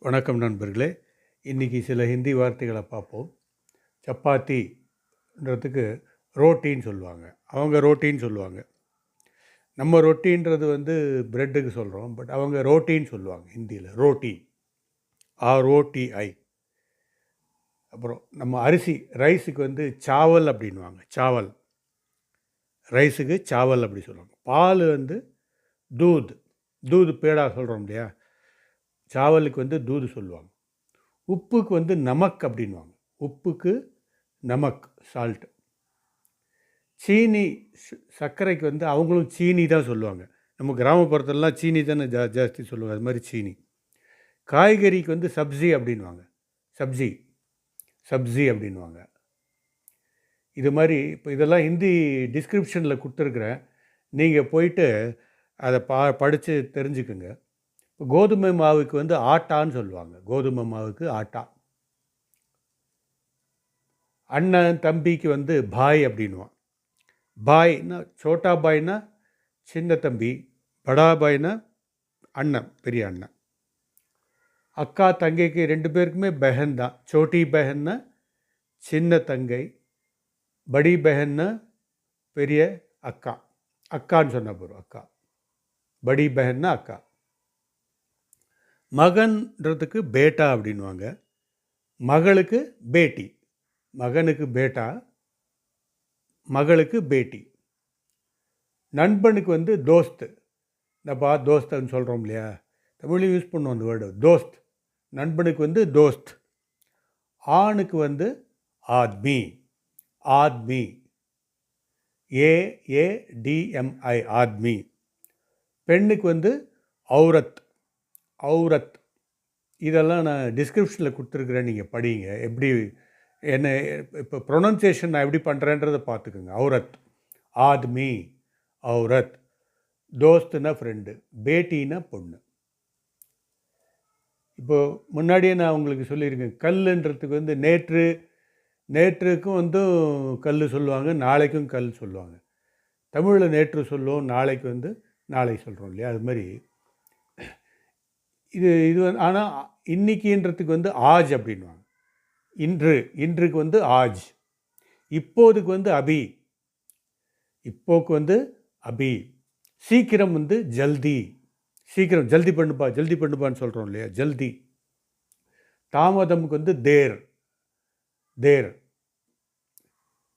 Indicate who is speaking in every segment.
Speaker 1: வணக்கம் நண்பர்களே. இன்றைக்கி சில ஹிந்தி வார்த்தைகளை பார்ப்போம். சப்பாத்தின்றதுக்கு ரோட்டின்னு சொல்லுவாங்க. அவங்க ரோட்டின்னு சொல்லுவாங்க. நம்ம ரொட்டின்றது வந்து ப்ரெட்டுக்கு சொல்கிறோம் பட் அவங்க ரோட்டின்னு சொல்லுவாங்க ஹிந்தியில். ரோட்டி. ஆர்ஓடிஐ அப்புறம் நம்ம அரிசி ரைஸுக்கு வந்து சாவல் அப்படின்வாங்க சாவல். ரைஸுக்கு சாவல் அப்படி சொல்லுவாங்க. பால் வந்து தூத். தூது பேடா சொல்கிறோம் இல்லையா? சாவலுக்கு வந்து தூது சொல்லுவாங்க. உப்புக்கு வந்து நமக் அப்படின்வாங்க உப்புக்கு நமக் சால்ட் சீனி ச- சர்க்கரைக்கு வந்து அவங்களும் சீனி தான் சொல்லுவாங்க. நம்ம கிராமப்புறத்துலலாம் சீனி தானே ஜா ஜாஸ்தி சொல்லுவாங்க. அது மாதிரி சீனி. காய்கறிக்கு வந்து சப்ஜி அப்படின்வாங்க சப்ஜி சப்ஜி அப்படின்வாங்க இது மாதிரி இப்போ இதெல்லாம் ஹிந்தி டிஸ்கிரிப்ஷனில் கொடுத்துருக்குறேன். நீங்கள் போயிட்டு அதை பா படித்து தெரிஞ்சுக்குங்க. கோதுமை மாவுக்கு வந்து ஆட்டான்னு சொல்லுவாங்க. கோதுமை மாவுக்கு ஆட்டா. அண்ணன் தம்பிக்கு வந்து பாய் அப்படின்வான் பாய்னா சோட்டா பாய்னா சின்ன தம்பி படா பாய்னா அண்ணன் பெரிய அண்ணன். அக்கா தங்கைக்கு ரெண்டு பேருக்குமே பெஹன் தான். சோட்டி பெஹன்னா சின்ன தங்கை படி பெஹன்னா பெரிய அக்கா. அக்கான்னு சொன்ன போகிறோம் அக்கா. படி பெஹன்னா அக்கா. மகன்றதுக்கு பேட்டா அப்படின்வாங்க மகளுக்கு பேட்டி. மகனுக்கு பேட்டா மகளுக்கு பேட்டி. நண்பனுக்கு வந்து தோஸ்து. இந்தப்பா தோஸ்தன்னு சொல்கிறோம் இல்லையா? தமிழையும் யூஸ் பண்ணுவோம் அந்த வேர்டு தோஸ்த். நண்பனுக்கு வந்து தோஸ்த். ஆணுக்கு வந்து ஆத்மி. ஆத்மி. ஏஏடிஎம்ஐ ஆத்மி. பெண்ணுக்கு வந்து ஔரத். அவுரத் இதெல்லாம் நான் டிஸ்கிரிப்ஷனில் கொடுத்துருக்குறேன் நீங்கள் படிங்க. எப்படி என்ன இப்போ ப்ரொனன்சியேஷன் நான் எப்படி பண்ணுறேன்றதை பார்த்துக்குங்க. அவுரத் ஆத்மி. அவுரத் தோஸ்துனா ஃப்ரெண்டு பேட்டினா பொண்ணு. இப்போ முன்னாடியே நான் உங்களுக்கு சொல்லியிருக்கேன். கல்லுன்றதுக்கு வந்து நேற்று நேற்றுக்கும் வந்து கல் சொல்லுவாங்க நாளைக்கும் கல் சொல்லுவாங்க. தமிழில் நேற்று சொல்லுவோம் நாளைக்கு வந்து நாளை சொல்கிறோம் இல்லையா? அது மாதிரி இது இது வந்து ஆனால் இன்னைக்குன்றதுக்கு வந்து ஆஜ் அப்படின்வாங்க இன்று இன்றுக்கு வந்து ஆஜ். இப்போதுக்கு வந்து அபி. இப்போக்கு வந்து அபி. சீக்கிரம் வந்து ஜல்தி. சீக்கிரம் ஜல்தி பண்ணுப்பா ஜல்தி பண்ணுப்பான்னு சொல்கிறோம் இல்லையா? ஜல்தி. தாமதமுக்கு வந்து தேர். தேர்.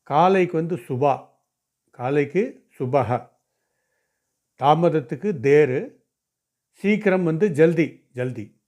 Speaker 1: காலைக்கு வந்து சுபா. காலைக்கு சுபஹ. தாமதத்துக்கு தேர். சீக்கிரம் வந்து ஜல்தி ஜல்தி.